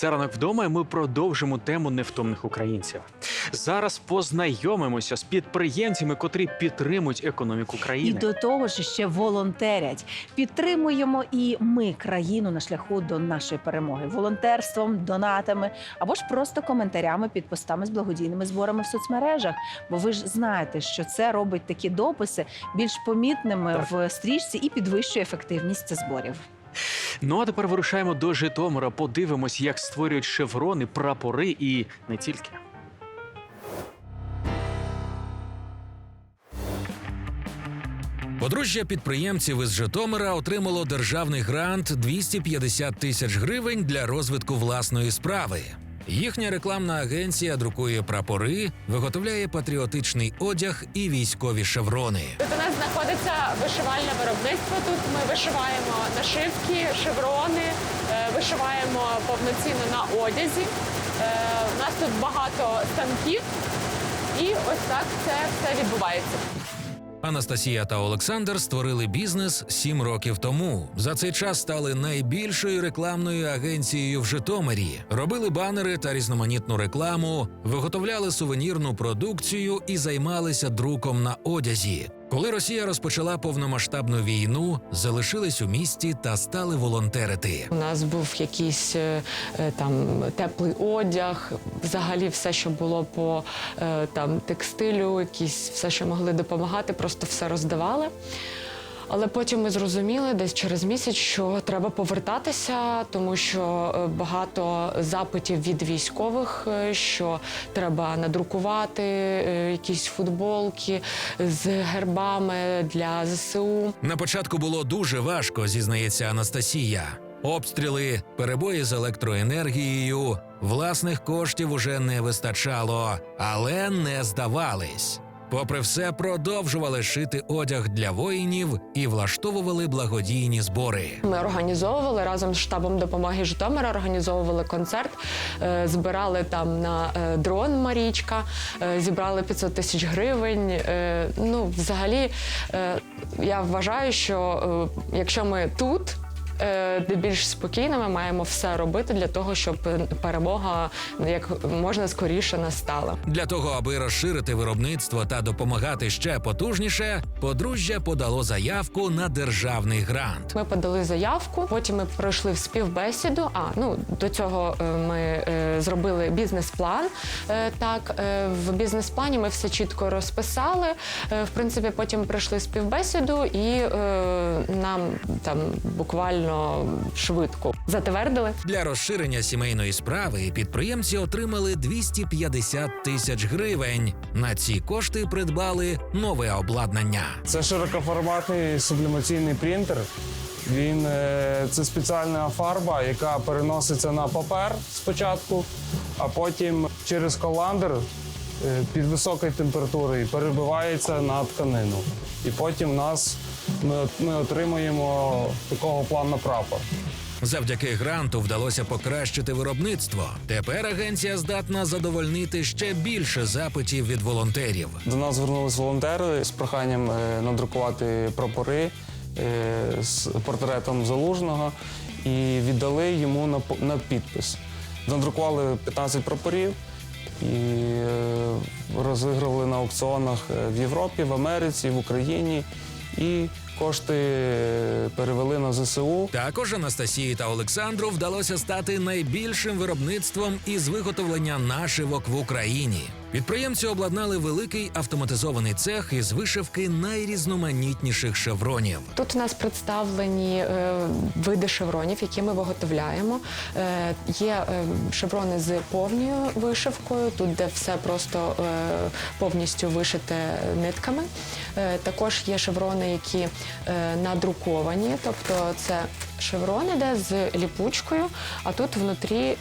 Це ранок вдома, і ми продовжимо тему невтомних українців. Зараз познайомимося з підприємцями, котрі підтримують економіку країни. І до того ж ще волонтерять. Підтримуємо і ми країну на шляху до нашої перемоги волонтерством, донатами або ж просто коментарями під постами з благодійними зборами в соцмережах. Бо ви ж знаєте, що це робить такі дописи більш помітними Так. в стрічці і підвищує ефективність зборів. Ну а тепер вирушаємо до Житомира. Подивимось, як створюють шеврони, прапори і не тільки. Подружжя підприємців із Житомира отримало державний грант 250 тисяч гривень для розвитку власної справи. Їхня рекламна агенція друкує прапори, виготовляє патріотичний одяг і військові шеврони. Тут у нас знаходиться вишивальне виробництво. Тут ми вишиваємо нашивки, шеврони, е, вишиваємо повноцінно на одязі. Е, У нас тут багато станків, і ось так це все відбувається. Анастасія та Олександр створили бізнес сім років тому. За цей час стали найбільшою рекламною агенцією в Житомирі. Робили банери та різноманітну рекламу, виготовляли сувенірну продукцію і займалися друком на одязі. Коли Росія розпочала повномасштабну війну, залишились у місті та стали волонтерити. У нас був якийсь е, е, там теплий одяг, взагалі все, що було по е, там текстилю, якісь все, що могли допомагати, просто все роздавали. Але потім ми зрозуміли десь через місяць, що треба повертатися, тому що е, багато запитів від військових, е, що треба надрукувати е, якісь футболки з гербами для ЗСУ. На початку було дуже важко, зізнається Анастасія. Обстріли, перебої з електроенергією, власних коштів уже не вистачало, але не здавались. Попри все, продовжували шити одяг для воїнів і влаштовували благодійні збори. Ми організовували разом з штабом допомоги Житомира, організовували концерт, е, збирали там на е, дрон Марічка, е, зібрали 500 тисяч гривень. Ну, взагалі, я вважаю, що якщо ми тут. Е, Де більш спокійно ми маємо все робити для того, щоб перемога як можна скоріше настала. Для того, аби розширити виробництво та допомагати ще потужніше, подружжя подало заявку на державний грант. Ми подали заявку, потім ми пройшли в співбесіду. А ну до цього е, ми е, зробили бізнес-план. Так, в бізнес-плані ми все чітко розписали. В принципі, потім пройшли співбесіду, і нам там буквально швидко затвердили. Для розширення сімейної справи підприємці отримали 250 тисяч гривень. На ці кошти придбали нове обладнання. Це широкоформатний сублімаційний принтер. Він е, це спеціальна фарба, яка переноситься на папер спочатку, а потім через коландр е, під високою температурою перебивається на тканину. І потім нас ми, ми отримуємо такого плану прапор. Завдяки гранту вдалося покращити виробництво. Тепер агенція здатна задовольнити ще більше запитів від волонтерів. До нас звернулись волонтери з проханням е, надрукувати прапори е, з портретом залужного і віддали йому на підпис. Надрукували 15 прапорів і е, розігрували на аукціонах е, в Європі, в Америці, в Україні. І кошти е, перевели на ЗСУ. Також Анастасії та Олександру вдалося стати найбільшим виробництвом із виготовлення нашивок в Україні. Підприємці обладнали великий автоматизований цех із вишивки найрізноманітніших шевронів. Тут у нас представлені е, види шевронів, які ми виготовляємо. Е, є е, шеврони з повною вишивкою, тут де все просто е, повністю вишите нитками. Е, також є шеврони, які е, надруковані, тобто це шеврони, де з ліпучкою, а тут внутрі е,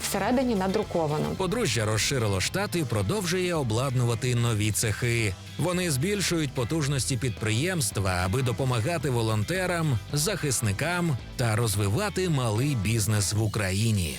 всередині надруковано. Подружжя розширило штат і продовжує обладнувати нові цехи. Вони збільшують потужності підприємства, аби допомагати волонтерам, захисникам та розвивати малий бізнес в Україні.